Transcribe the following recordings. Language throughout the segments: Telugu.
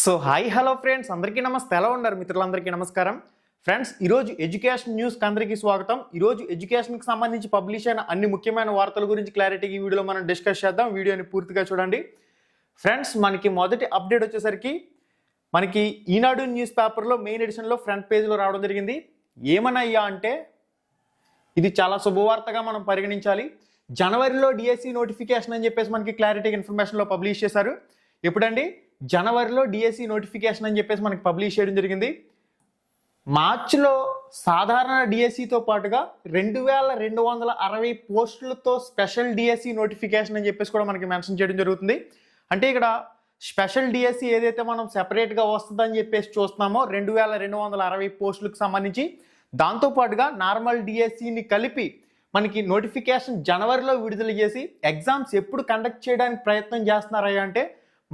So hi hello friends. అందరికీ నమస్తే. ఎలా ఉన్నారు మిత్రులందరికీ నమస్కారం? ఫ్రెండ్స్ ఈరోజు ఎడ్యుకేషన్ న్యూస్కి అందరికీ స్వాగతం. ఈరోజు ఎడ్యుకేషన్కి సంబంధించి పబ్లిష్ అయిన అన్ని ముఖ్యమైన వార్తల గురించి క్లారిటీకి ఈ వీడియోలో మనం డిస్కస్ చేద్దాం. వీడియోని పూర్తిగా చూడండి. ఫ్రెండ్స్ మనకి మొదటి అప్డేట్ వచ్చేసరికి మనకి ఈనాడు న్యూస్ పేపర్లో మెయిన్ ఎడిషన్లో ఫ్రంట్ పేజ్లో రావడం జరిగింది. ఏమనయ్యా అంటే ఇది చాలా శుభవార్తగా మనం పరిగణించాలి. జనవరిలో డిఎస్సి నోటిఫికేషన్ అని చెప్పేసి మనకి క్లారిటీ ఇన్ఫర్మేషన్లో పబ్లిష్ చేశారు. ఎప్పుడండి? జనవరిలో డిఎస్సి నోటిఫికేషన్ అని చెప్పేసి మనకి పబ్లిష్ చేయడం జరిగింది. మార్చిలో సాధారణ డిఎస్సితో పాటుగా రెండు వేల రెండు వందల అరవై పోస్టులతో స్పెషల్ డిఎస్సి నోటిఫికేషన్ అని చెప్పేసి కూడా మనకి మెన్షన్ చేయడం జరుగుతుంది. అంటే ఇక్కడ స్పెషల్ డిఎస్సి ఏదైతే మనం సెపరేట్గా వస్తుందని చెప్పేసి చూస్తున్నామో రెండు వేల రెండు వందల అరవై పోస్టులకు సంబంధించి దాంతోపాటుగా నార్మల్ డిఎస్సిని కలిపి మనకి నోటిఫికేషన్ జనవరిలో విడుదల చేసి ఎగ్జామ్స్ ఎప్పుడు కండక్ట్ చేయడానికి ప్రయత్నం చేస్తున్నారా అంటే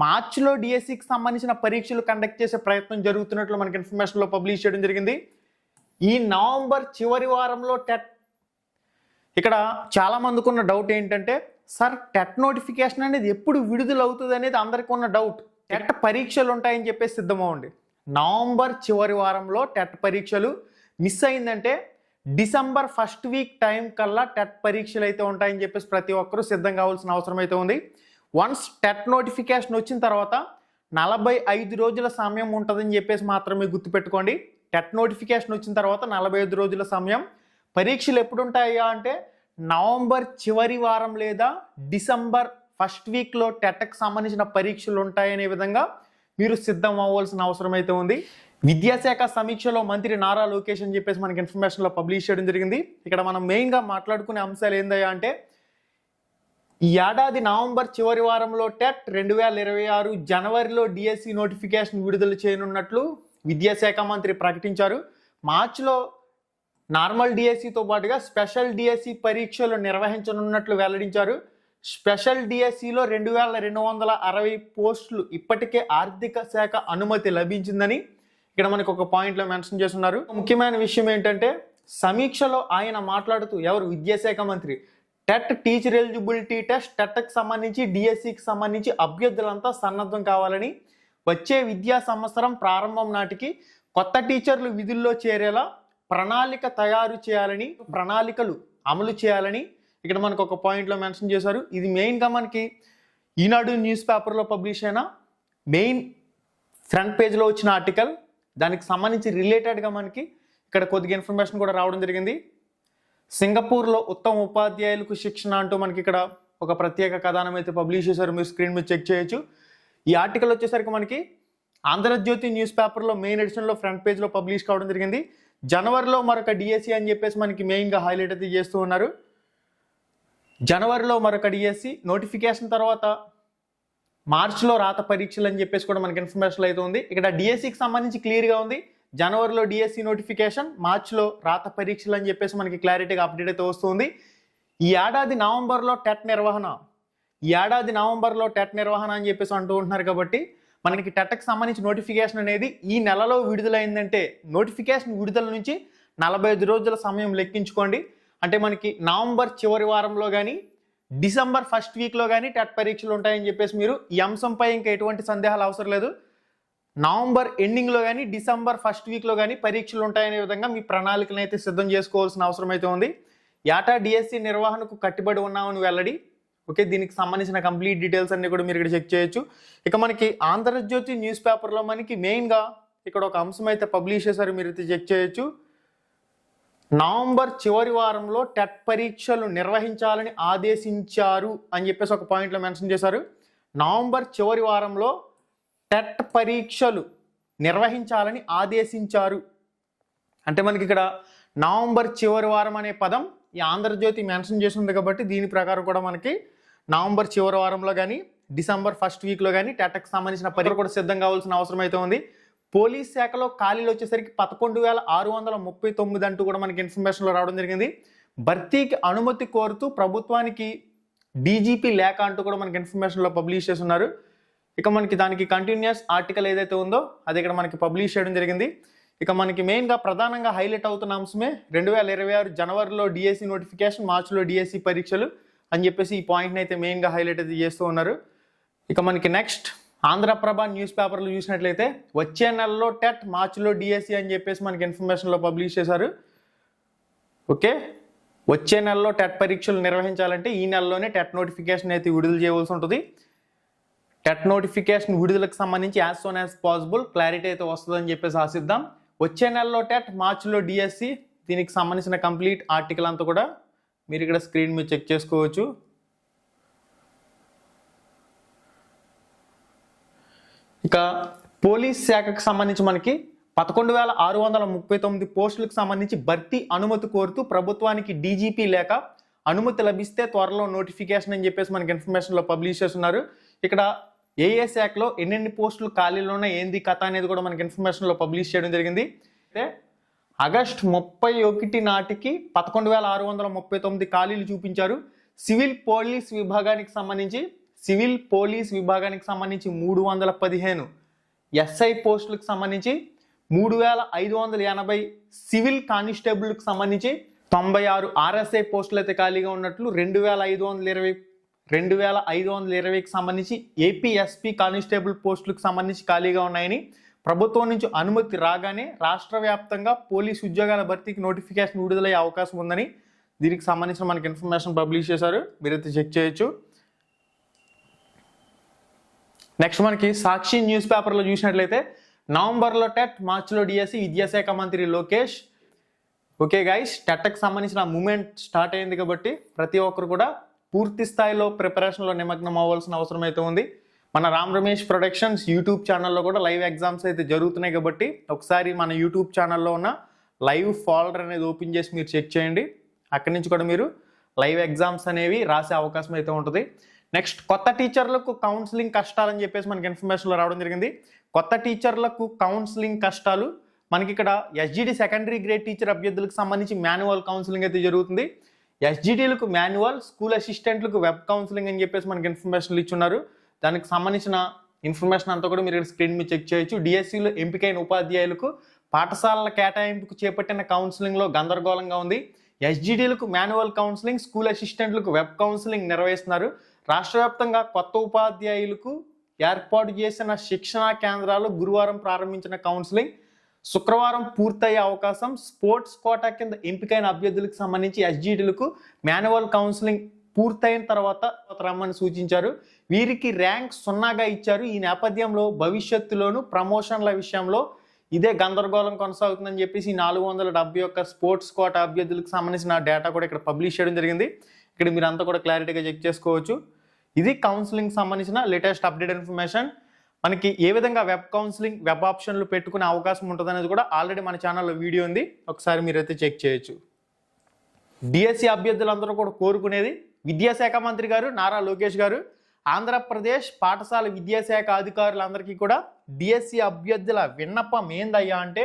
మార్చిలో డిఎస్సికి సంబంధించిన పరీక్షలు కండక్ట్ చేసే ప్రయత్నం జరుగుతున్నట్లు మనకి ఇన్ఫర్మేషన్లో పబ్లిష్ చేయడం జరిగింది. ఈ నవంబర్ చివరి వారంలో టెట్ ఇక్కడ చాలామందికి ఉన్న డౌట్ ఏంటంటే సార్ టెట్ నోటిఫికేషన్ అనేది ఎప్పుడు విడుదల అవుతుంది అనేది అందరికీ ఉన్న డౌట్ టెట్ పరీక్షలు ఉంటాయని చెప్పేసి సిద్ధమవ్వండి. నవంబర్ చివరి వారంలో టెట్ పరీక్షలు మిస్ అయిందంటే డిసెంబర్ ఫస్ట్ వీక్ టైం కల్లా టెట్ పరీక్షలు అయితే ఉంటాయని చెప్పేసి ప్రతి ఒక్కరూ సిద్ధం కావాల్సిన అవసరం అయితే ఉంది. వన్స్ టెట్ నోటిఫికేషన్ వచ్చిన తర్వాత నలభై ఐదు రోజుల సమయం ఉంటుందని చెప్పేసి మాత్రమే గుర్తుపెట్టుకోండి. టెట్ నోటిఫికేషన్ వచ్చిన తర్వాత నలభై ఐదు రోజుల సమయం. పరీక్షలు ఎప్పుడు ఉంటాయా అంటే నవంబర్ చివరి వారం లేదా డిసెంబర్ ఫస్ట్ వీక్లో టెట్కి సంబంధించిన పరీక్షలు ఉంటాయనే విధంగా మీరు సిద్ధం అవ్వాల్సిన అవసరం అయితే ఉంది. విద్యాశాఖ సమీక్షలో మంత్రి నారా లోకేష్ అని చెప్పేసి మనకి ఇన్ఫర్మేషన్లో పబ్లిష్ చేయడం జరిగింది. ఇక్కడ మనం మెయిన్గా మాట్లాడుకునే అంశాలు ఏందయ్యా అంటే ఈ ఏడాది నవంబర్ చివరి వారంలో టెట్ రెండు వేల ఇరవై ఆరు జనవరిలో డిఎస్సి నోటిఫికేషన్ విడుదల చేయనున్నట్లు విద్యాశాఖ మంత్రి ప్రకటించారు. మార్చిలో నార్మల్ డిఎస్సితో పాటుగా స్పెషల్ డిఎస్సి పరీక్షలు నిర్వహించనున్నట్లు వెల్లడించారు. స్పెషల్ డిఎస్సిలో రెండు వేల రెండు వందల అరవై పోస్టులు ఇప్పటికే ఆర్థిక శాఖ అనుమతి లభించిందని ఇక్కడ మనకు ఒక పాయింట్లో మెన్షన్ చేస్తున్నారు. ముఖ్యమైన విషయం ఏంటంటే సమీక్షలో ఆయన మాట్లాడుతూ ఎవరు? విద్యాశాఖ మంత్రి. టెట్ టీచర్ ఎలిజిబిలిటీ టెస్ట్ టెట్కి సంబంధించి డిఎస్సికి సంబంధించి అభ్యర్థులంతా సన్నద్ధం కావాలని వచ్చే విద్యా సంవత్సరం ప్రారంభం నాటికి కొత్త టీచర్లు విధుల్లో చేరేలా ప్రణాళిక తయారు చేయాలని ప్రణాళికలు అమలు చేయాలని ఇక్కడ మనకు ఒక పాయింట్లో మెన్షన్ చేశారు. ఇది మెయిన్గా మనకి ఈనాడు న్యూస్ పేపర్లో పబ్లిష్ అయిన మెయిన్ ఫ్రంట్ పేజ్లో వచ్చిన ఆర్టికల్ దానికి సంబంధించి రిలేటెడ్గా మనకి ఇక్కడ కొద్దిగా ఇన్ఫర్మేషన్ కూడా రావడం జరిగింది. సింగపూర్లో ఉత్తమ ఉపాధ్యాయులకు శిక్షణ అంటూ మనకి ఇక్కడ ఒక ప్రత్యేక కథనం అయితే పబ్లిష్ చేశారు. మీరు స్క్రీన్ మీద చెక్ చేయొచ్చు. ఈ ఆర్టికల్ వచ్చేసరికి మనకి ఆంధ్రజ్యోతి న్యూస్ పేపర్లో మెయిన్ ఎడిషన్లో ఫ్రంట్ పేజ్లో పబ్లిష్ కావడం జరిగింది. జనవరిలో మరొక డిఎస్సి అని చెప్పేసి మనకి మెయిన్గా హైలైట్ అయితే చేస్తూ ఉన్నారు. జనవరిలో మరొక డిఎస్సి నోటిఫికేషన్ తర్వాత మార్చిలో రాత పరీక్షలు అని చెప్పేసి కూడా మనకి ఇన్ఫర్మేషన్ అయితే ఉంది. ఇక్కడ డిఎస్సికి సంబంధించి క్లియర్గా ఉంది. జనవరిలో డిఎస్సి నోటిఫికేషన్ మార్చిలో రాత పరీక్షలు అని చెప్పేసి మనకి క్లారిటీగా అప్డేట్ అయితే వస్తుంది. ఈ ఏడాది నవంబర్లో టెట్ నిర్వహణ. ఈ ఏడాది నవంబర్లో టెట్ నిర్వహణ అని చెప్పేసి అంటూ ఉంటున్నారు కాబట్టి మనకి టెట్కి సంబంధించి నోటిఫికేషన్ అనేది ఈ నెలలో విడుదలైందంటే నోటిఫికేషన్ విడుదల నుంచి నలభై ఐదు రోజుల సమయం లెక్కించుకోండి. అంటే మనకి నవంబర్ చివరి వారంలో కానీ డిసెంబర్ ఫస్ట్ వీక్లో కానీ టెట్ పరీక్షలు ఉంటాయని చెప్పేసి మీరు ఈ అంశంపై ఇంకా ఎటువంటి సందేహాలు అవసరం లేదు. నవంబర్ ఎండింగ్లో కానీ డిసెంబర్ ఫస్ట్ వీక్లో కానీ పరీక్షలు ఉంటాయనే విధంగా మీ ప్రణాళికను అయితే సిద్ధం చేసుకోవాల్సిన అవసరం అయితే ఉంది. యాటా డిఎస్సి నిర్వహణకు కట్టుబడి ఉన్నామని వెల్లడి. ఓకే దీనికి సంబంధించిన కంప్లీట్ డీటెయిల్స్ అన్ని కూడా మీరు ఇక్కడ చెక్ చేయొచ్చు. ఇక మనకి ఆంధ్రజ్యోతి న్యూస్ పేపర్లో మనకి మెయిన్గా ఇక్కడ ఒక అంశం అయితే పబ్లిష్ చేశారు మీరు అయితే చెక్ చేయొచ్చు. నవంబర్ చివరి వారంలో టెట్ పరీక్షలు నిర్వహించాలని ఆదేశించారు అని చెప్పేసి ఒక పాయింట్లో మెన్షన్ చేశారు. నవంబర్ చివరి వారంలో టెట్ పరీక్షలు నిర్వహించాలని ఆదేశించారు. అంటే మనకి ఇక్కడ నవంబర్ చివరి వారం అనే పదం ఈ ఆంధ్రజ్యోతి మెన్షన్ చేసి ఉంది కాబట్టి దీని ప్రకారం కూడా మనకి నవంబర్ చివరి వారంలో కానీ డిసెంబర్ ఫస్ట్ వీక్లో కానీ టెట్కి సంబంధించిన పరీక్ష కూడా సిద్ధం కావాల్సిన అవసరం అయితే ఉంది. పోలీస్ శాఖలో ఖాళీలు వచ్చేసరికి పదకొండు వేల ఆరు వందల ముప్పై తొమ్మిది అంటూ కూడా మనకి ఇన్ఫర్మేషన్లో రావడం జరిగింది. భర్తీకి అనుమతి కోరుతూ ప్రభుత్వానికి డీజీపీ లేఖ అంటూ కూడా మనకి ఇన్ఫర్మేషన్లో పబ్లిష్ చేస్తున్నారు ఇక మనకి దానికి కంటిన్యూస్ ఆర్టికల్ ఏదైతే ఉందో అది ఇక్కడ మనకి పబ్లిష్ చేయడం జరిగింది. ఇక మనకి మెయిన్గా ప్రధానంగా హైలైట్ అవుతున్న అంశమే రెండు వేల ఇరవై ఆరు జనవరిలో డిఎస్సి నోటిఫికేషన్ మార్చిలో డిఎస్సి పరీక్షలు అని చెప్పేసి ఈ పాయింట్ని అయితే మెయిన్గా హైలైట్ అయితే చేస్తూ ఉన్నారు. ఇక మనకి నెక్స్ట్ ఆంధ్రప్రభ న్యూస్ పేపర్లు చూసినట్లయితే వచ్చే నెలలో టెట్ మార్చిలో డిఎస్సి అని చెప్పేసి మనకి ఇన్ఫర్మేషన్లో పబ్లిష్ చేశారు. ఓకే? వచ్చే నెలలో టెట్ పరీక్షలు నిర్వహించాలంటే ఈ నెలలోనే టెట్ నోటిఫికేషన్ అయితే విడుదల చేయవలసి ఉంటుంది. టెట్ నోటిఫికేషన్ విడుదలకు సంబంధించి as soon as possible clarity అయితే వస్తుందని చెప్పేసి ఆశిద్దాం. వచ్చే నెలలో టెట్ మార్చిలో డిఎస్సి దీనికి సంబంధించిన కంప్లీట్ ఆర్టికల్ అంతా కూడా మీరు ఇక్కడ స్క్రీన్ మీద చెక్ చేసుకోవచ్చు. ఇక పోలీస్ శాఖకు సంబంధించి మనకి పదకొండు వేల ఆరు వందల ముప్పై తొమ్మిది పోస్టులకు సంబంధించి భర్తీ అనుమతి కోరుతూ ప్రభుత్వానికి డీజీపీ లేక అనుమతి లభిస్తే త్వరలో నోటిఫికేషన్ అని చెప్పేసి మనకి ఇన్ఫర్మేషన్లో పబ్లిష్ చేస్తున్నారు. ఇక్కడ ఏ ఏ శాఖలో ఎన్నెన్ని పోస్టులు ఖాళీలో ఉన్నాయి ఏంది కథ అనేది కూడా మనకి ఇన్ఫర్మేషన్లో పబ్లిష్ చేయడం జరిగింది. అయితే ఆగస్ట్ ముప్పై ఒకటి నాటికి పదకొండు వేల ఆరు వందల ముప్పై తొమ్మిది ఖాళీలు చూపించారు. సివిల్ పోలీస్ విభాగానికి సంబంధించి సివిల్ పోలీస్ విభాగానికి సంబంధించి మూడు వందల పదిహేను ఎస్ఐ పోస్టులకు సంబంధించి మూడు వేల ఐదు వందల ఎనభై సివిల్ కానిస్టేబుల్కి సంబంధించి తొంభై ఆరు ఆర్ఎస్ఐ పోస్టులు అయితే ఖాళీగా ఉన్నట్లు రెండు వేల ఐదు వందల ఇరవై రెండు వేల ఐదు వందల ఇరవైకి సంబంధించి ఏపీఎస్పీ కానిస్టేబుల్ పోస్టులకు సంబంధించి ఖాళీగా ఉన్నాయని ప్రభుత్వం నుంచి అనుమతి రాగానే రాష్ట్ర వ్యాప్తంగా పోలీస్ ఉద్యోగాల భర్తీకి నోటిఫికేషన్ విడుదలయ్యే అవకాశం ఉందని దీనికి సంబంధించిన మనకి ఇన్ఫర్మేషన్ పబ్లిష్ చేశారు. మీరైతే చెక్ చేయొచ్చు. నెక్స్ట్ మనకి సాక్షి న్యూస్ పేపర్లో చూసినట్లయితే నవంబర్లో టెట్ మార్చిలో డిఎస్సి విద్యాశాఖ మంత్రి లోకేష్. ఓకే గైస్ టెట్కి సంబంధించిన మూమెంట్ స్టార్ట్ అయింది కాబట్టి ప్రతి ఒక్కరు కూడా పూర్తి స్థాయిలో ప్రిపరేషన్లో నిమగ్నం అవ్వాల్సిన అవసరం అయితే ఉంది. మన రామ్ రమేష్ ప్రొడక్షన్స్ యూట్యూబ్ ఛానల్లో కూడా లైవ్ ఎగ్జామ్స్ అయితే జరుగుతున్నాయి కాబట్టి ఒకసారి మన యూట్యూబ్ ఛానల్లో ఉన్న లైవ్ ఫాల్డర్ అనేది ఓపెన్ చేసి మీరు చెక్ చేయండి. అక్కడి నుంచి కూడా మీరు లైవ్ ఎగ్జామ్స్ అనేవి రాసే అవకాశం అయితే ఉంటుంది. నెక్స్ట్ కొత్త టీచర్లకు కౌన్సిలింగ్ కష్టాలని చెప్పేసి మనకి ఇన్ఫర్మేషన్లో రావడం జరిగింది. కొత్త టీచర్లకు కౌన్సిలింగ్ కష్టాలు మనకి ఇక్కడ ఎస్జిడి సెకండరీ గ్రేడ్ టీచర్ అభ్యర్థులకు సంబంధించి మాన్యువల్ కౌన్సిలింగ్ అయితే జరుగుతుంది. ఎస్జిటీలకు మాన్యువల్ స్కూల్ అసిస్టెంట్లకు వెబ్ కౌన్సిలింగ్ అని చెప్పేసి మనకి ఇన్ఫర్మేషన్లు ఇచ్చున్నారు. దానికి సంబంధించిన ఇన్ఫర్మేషన్ అంతా కూడా మీరు స్క్రీన్ మీద చెక్ చేయొచ్చు. డిఎస్సిలో ఎంపికైన ఉపాధ్యాయులకు పాఠశాలల కేటాయింపుకు చేపట్టిన కౌన్సిలింగ్లో గందరగోళంగా ఉంది. ఎస్జిటీలకు మాన్యువల్ కౌన్సిలింగ్ స్కూల్ అసిస్టెంట్లకు వెబ్ కౌన్సిలింగ్ నిర్వహిస్తున్నారు. రాష్ట్ర వ్యాప్తంగా కొత్త ఉపాధ్యాయులకు ఏర్పాటు చేసిన శిక్షణా కేంద్రాలు గురువారం ప్రారంభించిన కౌన్సిలింగ్ శుక్రవారం పూర్తయ్యే అవకాశం స్పోర్ట్స్ కోటా కింద ఎంపికైన అభ్యర్థులకు సంబంధించి ఎస్జీడీలకు మాన్యువల్ కౌన్సిలింగ్ పూర్తయిన తర్వాత రమ్మని సూచించారు. వీరికి ర్యాంక్ సున్నాగా ఇచ్చారు. ఈ నేపథ్యంలో భవిష్యత్తులోనూ ప్రమోషన్ల విషయంలో ఇదే గందరగోళం కొనసాగుతుందని చెప్పేసి నాలుగు వందల డెబ్బై ఒక్క స్పోర్ట్స్ కోట అభ్యర్థులకు సంబంధించిన డేటా కూడా ఇక్కడ పబ్లిష్ చేయడం జరిగింది. ఇక్కడ మీరు అంతా కూడా క్లారిటీగా చెక్ చేసుకోవచ్చు. ఇది కౌన్సిలింగ్ సంబంధించిన లేటెస్ట్ అప్డేట్ ఇన్ఫర్మేషన్. మనకి ఏ విధంగా వెబ్ కౌన్సిలింగ్ వెబ్ ఆప్షన్లు పెట్టుకునే అవకాశం ఉంటుంది అనేది కూడా ఆల్రెడీ మన ఛానల్లో వీడియో ఉంది. ఒకసారి మీరైతే చెక్ చేయొచ్చు. డిఎస్సి అభ్యర్థులందరూ కూడా కోరుకునేది విద్యాశాఖ మంత్రి గారు నారా లోకేష్ గారు. ఆంధ్రప్రదేశ్ పాఠశాల విద్యాశాఖ అధికారులందరికీ కూడా డిఎస్సి అభ్యర్థుల విన్నపం ఏందయ్యా అంటే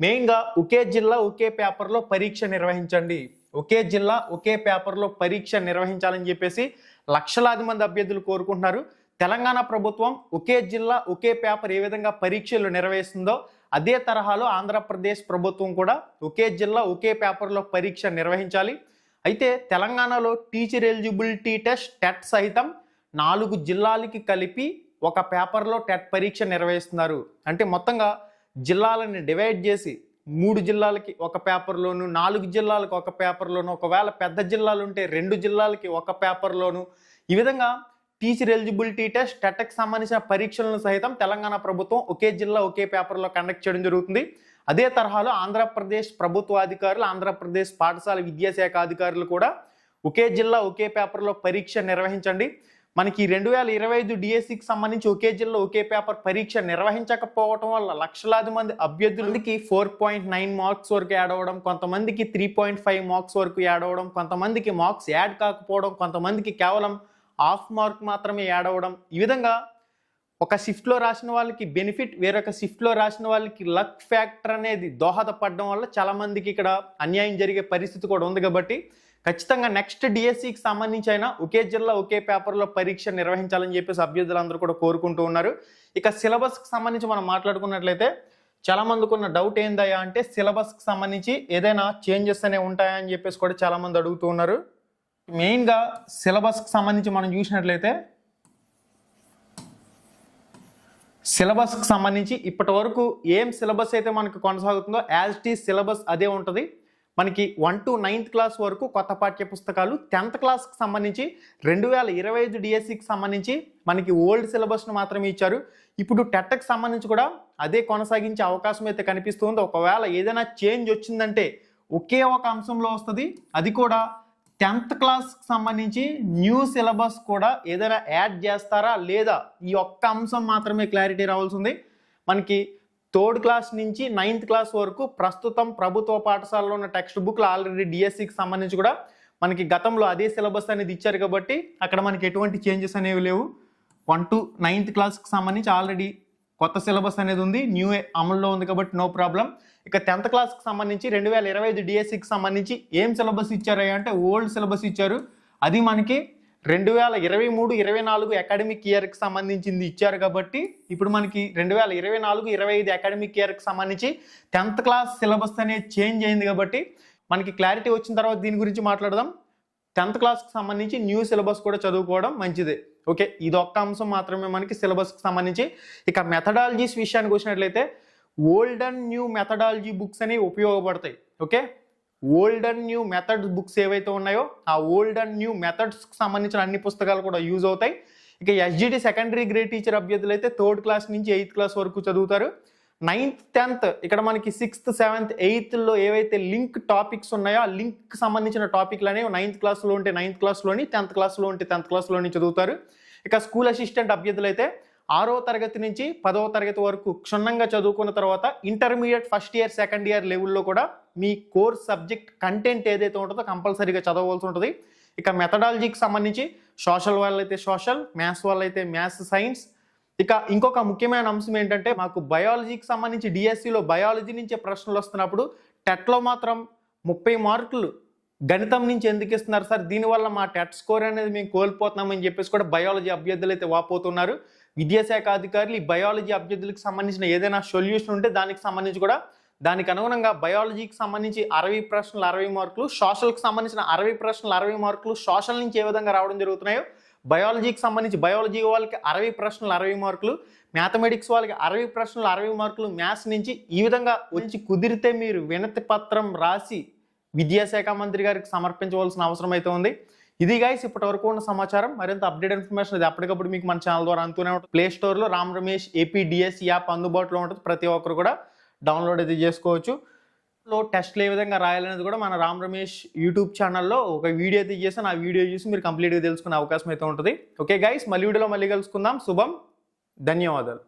మెయిన్గా ఒకే జిల్లా ఒకే పేపర్లో పరీక్ష నిర్వహించండి. ఒకే జిల్లా ఒకే పేపర్లో పరీక్ష నిర్వహించాలని చెప్పేసి లక్షలాది మంది అభ్యర్థులు కోరుకుంటున్నారు. తెలంగాణ ప్రభుత్వం ఒకే జిల్లా ఒకే పేపర్ ఏ విధంగా పరీక్షలు నిర్వహిస్తుందో అదే తరహాలో ఆంధ్రప్రదేశ్ ప్రభుత్వం కూడా ఒకే జిల్లా ఒకే పేపర్లో పరీక్ష నిర్వహించాలి. అయితే తెలంగాణలో టీచర్ ఎలిజిబిలిటీ టెస్ట్ టెట్ సహితం నాలుగు జిల్లాలకి కలిపి ఒక పేపర్లో టెట్ పరీక్ష నిర్వహిస్తున్నారు. అంటే మొత్తంగా జిల్లాలని డివైడ్ చేసి మూడు జిల్లాలకి ఒక పేపర్లోను నాలుగు జిల్లాలకు ఒక పేపర్లోను ఒకవేళ పెద్ద జిల్లాలు ఉంటే రెండు జిల్లాలకి ఒక పేపర్లోను. ఈ విధంగా టీచర్ ఎలిజిబిలిటీ టెస్ట్ టెట్కి సంబంధించిన పరీక్షలను సహితం తెలంగాణ ప్రభుత్వం ఒకే జిల్లా ఒకే పేపర్లో కండక్ట్ చేయడం జరుగుతుంది. అదే తరహాలో ఆంధ్రప్రదేశ్ ప్రభుత్వ అధికారులు ఆంధ్రప్రదేశ్ పాఠశాల విద్యాశాఖ అధికారులు కూడా ఒకే జిల్లా ఒకే పేపర్లో పరీక్ష నిర్వహించండి. మనకి రెండు వేల ఇరవై ఐదు డిఎస్సికి సంబంధించి ఒకే జిల్లా ఒకే పేపర్ పరీక్ష నిర్వహించకపోవటం వల్ల లక్షలాది మంది అభ్యర్థులకి ఫోర్ పాయింట్ నైన్ మార్క్స్ వరకు యాడ్ అవ్వడం కొంతమందికి త్రీ పాయింట్ ఫైవ్ మార్క్స్ వరకు యాడ్ అవ్వడం కొంతమందికి మార్క్స్ యాడ్ కాకపోవడం కొంతమందికి కేవలం హాఫ్ మార్క్ మాత్రమే యాడ్ అవ్వడం. ఈ విధంగా ఒక షిఫ్ట్లో రాసిన వాళ్ళకి బెనిఫిట్ వేరొక షిఫ్ట్లో రాసిన వాళ్ళకి లక్ ఫ్యాక్టర్ అనేది దోహదపడడం వల్ల చాలామందికి ఇక్కడ అన్యాయం జరిగే పరిస్థితి కూడా ఉంది కాబట్టి ఖచ్చితంగా నెక్స్ట్ డిఎస్సికి సంబంధించి అయినా ఒకే జిల్లా ఒకే పేపర్లో పరీక్ష నిర్వహించాలని చెప్పేసి అభ్యర్థులందరూ కూడా కోరుకుంటూ ఉన్నారు. ఇక సిలబస్కి సంబంధించి మనం మాట్లాడుకున్నట్లయితే చాలామందికి ఉన్న డౌట్ ఏందయ్యా అంటే సిలబస్కి సంబంధించి ఏదైనా చేంజెస్ అనేవి ఉంటాయా అని చెప్పేసి కూడా చాలామంది అడుగుతూ ఉన్నారు. మెయిన్గా సిలబస్కి సంబంధించి మనం చూసినట్లయితే సిలబస్కి సంబంధించి ఇప్పటి వరకు ఏం సిలబస్ అయితే మనకు కొనసాగుతుందో యాజ్ టీ సిలబస్ అదే ఉంటుంది. మనకి వన్ టు నైన్త్ క్లాస్ వరకు కొత్త పాఠ్య పుస్తకాలు టెన్త్ క్లాస్కి సంబంధించి రెండు వేల ఇరవై ఐదు డిఎస్సికి సంబంధించి మనకి ఓల్డ్ సిలబస్ను మాత్రమే ఇచ్చారు. ఇప్పుడు టెట్కి సంబంధించి కూడా అదే కొనసాగించే అవకాశం అయితే కనిపిస్తుంది ఒకవేళ ఏదైనా చేంజ్ వచ్చిందంటే ఒకే ఒక అంశంలో వస్తుంది. అది కూడా టెన్త్ క్లాస్కి సంబంధించి న్యూ సిలబస్ కూడా ఏదైనా యాడ్ చేస్తారా లేదా? ఈ ఒక్క అంశం మాత్రమే క్లారిటీ రావాల్సి ఉంది మనకి థర్డ్ క్లాస్ నుంచి నైన్త్ క్లాస్ వరకు ప్రస్తుతం ప్రభుత్వ పాఠశాలలో ఉన్న టెక్స్ట్ బుక్లు ఆల్రెడీ డిఎస్సికి సంబంధించి కూడా మనకి గతంలో అదే సిలబస్ అనేది ఇచ్చారు కాబట్టి అక్కడ మనకి ఎటువంటి చేంజెస్ అనేవి లేవు. వన్ టు నైన్త్ క్లాస్కి సంబంధించి ఆల్రెడీ కొత్త సిలబస్ అనేది ఉంది. న్యూ అమల్లో ఉంది కాబట్టి నో ప్రాబ్లం. ఇక టెన్త్ క్లాస్కి సంబంధించి రెండు వేల ఇరవై ఐదు డిఎస్సికి సంబంధించి ఏం సిలబస్ ఇచ్చారు అంటే ఓల్డ్ సిలబస్ ఇచ్చారు. అది మనకి రెండు వేల ఇరవై మూడు ఇరవై నాలుగు అకాడమిక్ ఇయర్కి సంబంధించింది ఇచ్చారు కాబట్టి ఇప్పుడు మనకి రెండు వేల ఇరవై నాలుగు ఇరవై ఐదు అకాడమిక్ ఇయర్కి సంబంధించి టెన్త్ క్లాస్ సిలబస్ అనేది చేంజ్ అయింది కాబట్టి మనకి క్లారిటీ వచ్చిన తర్వాత దీని గురించి మాట్లాడదాం. టెన్త్ క్లాస్కి సంబంధించి న్యూ సిలబస్ కూడా చదువుకోవడం మంచిదే. ఓకే ఇది ఒక్క అంశం మాత్రమే మనకి సిలబస్కి సంబంధించి. ఇక మెథడాలజీస్ విషయానికి వచ్చినట్లయితే old and new methodology books అనేవి ఉపయోగపడతాయి. Okay? Old and new methods books ఏవైతే ఉన్నాయో ఆ ఓల్డ్ అండ్ న్యూ మెథడ్స్కి సంబంధించిన అన్ని పుస్తకాలు కూడా యూజ్ అవుతాయి. ఇక ఎస్జిటి సెకండరీ గ్రేడ్ టీచర్ అభ్యర్థులు అయితే థర్డ్ క్లాస్ నుంచి ఎయిత్ క్లాస్ వరకు చదువుతారు. నైన్త్ టెన్త్ ఇక్కడ మనకి సిక్స్త్ సెవెంత్ ఎయిత్లో ఏవైతే లింక్ టాపిక్స్ ఉన్నాయో ఆ లింక్ సంబంధించిన టాపిక్లు అనేవి నైన్త్ క్లాస్లో ఉంటే నైన్త్ క్లాస్లోని టెన్త్ క్లాస్లో ఉంటే టెన్త్ క్లాస్లోని చదువుతారు. ఇక స్కూల్ అసిస్టెంట్ అభ్యర్థులు అయితే ఆరో తరగతి నుంచి పదవ తరగతి వరకు క్షుణ్ణంగా చదువుకున్న తర్వాత intermediate first year second year లెవెల్లో కూడా మీ కోర్స్ సబ్జెక్ట్ కంటెంట్ ఏదైతే ఉంటుందో కంపల్సరీగా చదవవలసి ఉంటుంది. ఇక మెథడాలజీకి సంబంధించి సోషల్ వాళ్ళైతే సోషల్ మ్యాథ్స్ వాళ్ళైతే మ్యాథ్స్ సైన్స్. ఇక ఇంకొక ముఖ్యమైన అంశం ఏంటంటే మాకు బయాలజీకి సంబంధించి డిఎస్సిలో బయాలజీ నుంచే ప్రశ్నలు వస్తున్నప్పుడు టెట్లో మాత్రం ముప్పై మార్కులు గణితం నుంచి ఎందుకు ఇస్తున్నారు సార్? దీనివల్ల మా టెట్ స్కోర్ అనేది మేము కోల్పోతున్నామని చెప్పేసి కూడా బయాలజీ అభ్యర్థులు అయితే వాపోతున్నారు. విద్యాశాఖ అధికారులు ఈ బయాలజీ అభ్యర్థులకు సంబంధించిన ఏదైనా సొల్యూషన్ ఉంటే దానికి సంబంధించి కూడా దానికి అనుగుణంగా బయాలజీకి సంబంధించి అరవై ప్రశ్నలు అరవై మార్కులు సోషల్కి సంబంధించిన అరవై ప్రశ్నలు అరవై మార్కులు సోషల్ నుంచి ఏ విధంగా రావడం జరుగుతున్నాయో బయాలజీకి సంబంధించి బయాలజీ వాళ్ళకి అరవై ప్రశ్నలు అరవై మార్కులు మ్యాథమెటిక్స్ వాళ్ళకి అరవై ప్రశ్నలు అరవై మార్కులు మ్యాథ్స్ నుంచి ఈ విధంగా వచ్చి కుదిరితే మీరు వినతి పత్రం రాసి విద్యాశాఖ మంత్రి గారికి సమర్పించవలసిన అవసరం అయితే ఉంది. ఇది గైస్ ఇప్పటి వరకు ఉన్న సమాచారం. మరింత అప్డేట్ ఇన్ఫర్మేషన్ అది అప్పటికప్పుడు మీకు మన ఛానల్ ద్వారా అందుతూనే ఉంటుంది. ప్లే స్టోర్లో రామ్ రమేష్ ఏపీడిఎస్ యాప్ అందుబాటులో ఉంటుంది. ప్రతి ఒక్కరు కూడా డౌన్లోడ్ అయితే చేసుకోవచ్చు. లో టెస్ట్లు ఏ విధంగా రాయాలనేది కూడా మన రామ్ రమేష్ యూట్యూబ్ ఛానల్లో ఒక వీడియో అయితే చేసాను ఆ వీడియో చూసి మీరు కంప్లీట్గా తెలుసుకునే అవకాశం అయితే ఉంటుంది. ఓకే గైస్ మళ్ళీ వీడియోలో మళ్ళీ కలుసుకుందాం. శుభం ధన్యవాదాలు.